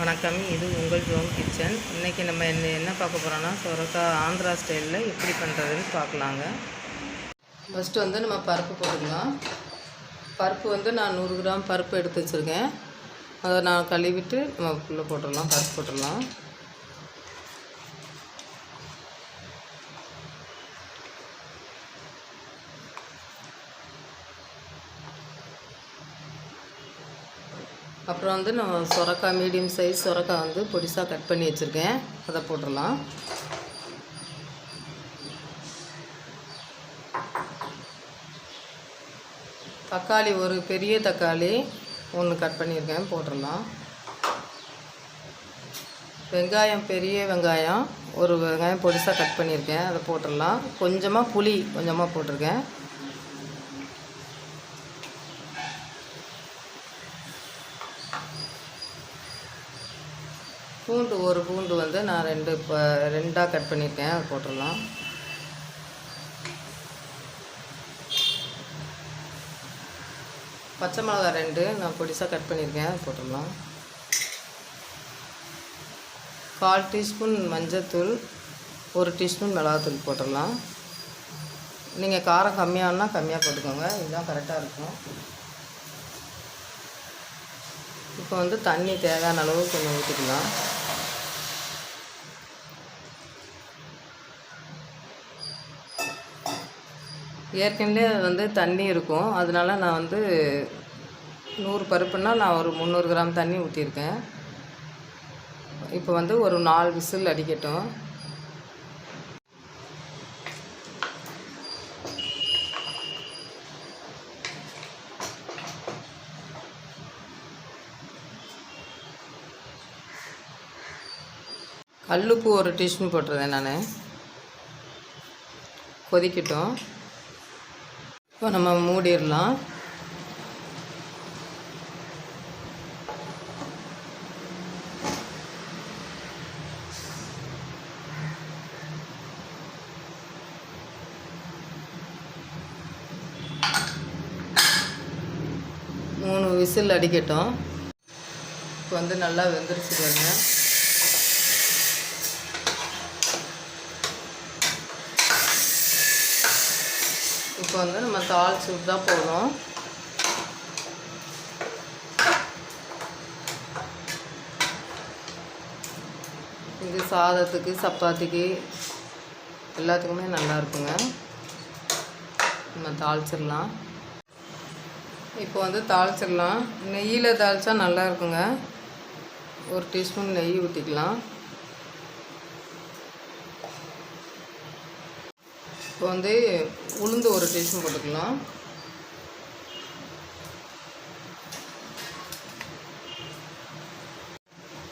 வணக்கம். இது உங்கள் ஜோம் கிச்சன். இன்றைக்கி நம்ம என்ன என்ன பார்க்க போகிறோன்னா சொரக்காய் ஆந்திரா ஸ்டைலில் எப்படி பண்ணுறதுன்னு பார்க்கலாங்க. ஃபஸ்ட்டு வந்து நம்ம பருப்பு போட்டுக்கலாம். பருப்பு வந்து நான் நூறு கிராம் பருப்பு எடுத்து வச்சுருக்கேன். அதை நான் கழுவிட்டு நம்ம உள்ளே போட்டுடலாம் பருப்பு போட்டுடலாம். அப்புறம் வந்து நம்ம சொரக்காய் மீடியம் சைஸ் சுரக்காய் வந்து பொடிசாக கட் பண்ணி வச்சுருக்கேன். அதை போட்டுடலாம். தக்காளி ஒரு பெரிய தக்காளி ஒன்று கட் பண்ணியிருக்கேன். போட்டுடலாம். வெங்காயம் பெரிய வெங்காயம் ஒரு வெங்காயம் பொடிசாக கட் பண்ணியிருக்கேன். அதை போட்டுடலாம். கொஞ்சமாக புளி கொஞ்சமாக போட்டிருக்கேன். பூண்டு ஒரு பூண்டு வந்து நான் ரெண்டு இப்போ ரெண்டாக கட் பண்ணியிருக்கேன் அதை போட்டுடலாம். பச்சை மிளகா ரெண்டு நான் பொடிசாக கட் பண்ணியிருக்கேன் அதை போட்டுடலாம். கால் டீஸ்பூன் மஞ்சத்தூள் ஒரு டீஸ்பூன் மிளகாத்தூள் போட்டுடலாம். நீங்கள் காரம் கம்மியானா கம்மியாக போட்டுக்கோங்க. இதுதான் கரெக்டாக இருக்கும். இப்போ வந்து தண்ணி தேவையான அளவு கொஞ்சம் ஊற்றிக்கலாம் ஏற்கனவே வந்து தண்ணி இருக்கும். அதனால நான் வந்து நூறு பருப்புன்னா நான் ஒரு முந்நூறு கிராம் தண்ணி ஊற்றிருக்கேன் இப்போ வந்து ஒரு நாலு விசில் அடிக்கட்டும். கல்லுப்பு ஒரு டீஸ்பூன் போட்டுருந்தேன் நான். கொதிக்கட்டும். இப்போ நம்ம மூடிடலாம். மூணு விசில் அடிக்கட்டும். இப்போ வந்து நல்லா வெந்துருச்சு இப்போ வந்து நம்ம தாளிச்சு தான் போதும் இது சாதத்துக்கு சப்பாத்திக்கு எல்லாத்துக்குமே நல்லா இருக்குங்க. நம்ம தாளிச்சிடலாம். இப்போ வந்து தாளிச்சிடலாம். நெய்யில் தாளித்தா நல்லா இருக்குங்க. ஒரு டீஸ்பூன் நெய் ஊற்றிக்கலாம் இப்போ வந்து உளுந்து ஒரு டீஸ்பூன் போட்டுக்கலாம்.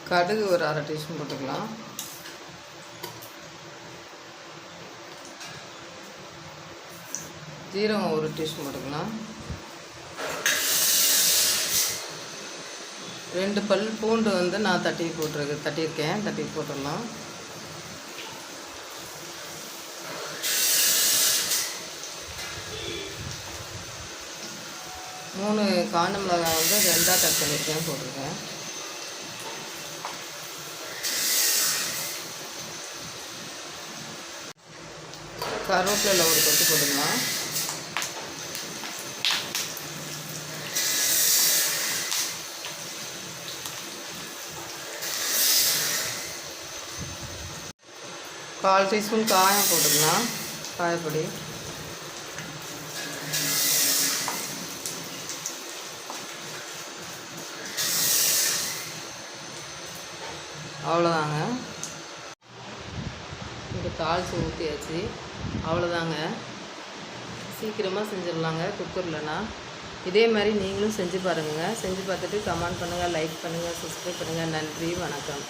கடுகு ஒரு அரை டீஸ்பூன் போட்டுக்கலாம். ஜீரகம் ஒரு டீஸ்பூன் போட்டுக்கலாம். ரெண்டு பல் பூண்டு வந்து நான் தட்டி போட்டிருக்கு தட்டியிருக்கேன். தட்டி போட்டுடலாம். மூணு காந்த மிளகாய் வந்து ரெண்டாக கட் பண்ணியிருக்கேன் போட்டிருக்கேன். கருவேப்பிலையில் ஒரு கொத்து போட்டுக்கலாம். கால் டீஸ்பூன் காயம் போட்டுக்கலாம் காயப்பொடி. அவ்வளோதாங்க. இங்கே தாளித்து ஊற்றியாச்சு அவ்வளோதாங்க. சீக்கிரமாக செஞ்சிடலாங்க குக்கர்லனா இதே மாதிரி நீங்களும் செஞ்சு பாருங்கள் செஞ்சு பார்த்துட்டு கமெண்ட் பண்ணுங்கள் லைக் பண்ணுங்கள் சப்ஸ்கிரைப் பண்ணுங்கள் நன்றி வணக்கம்.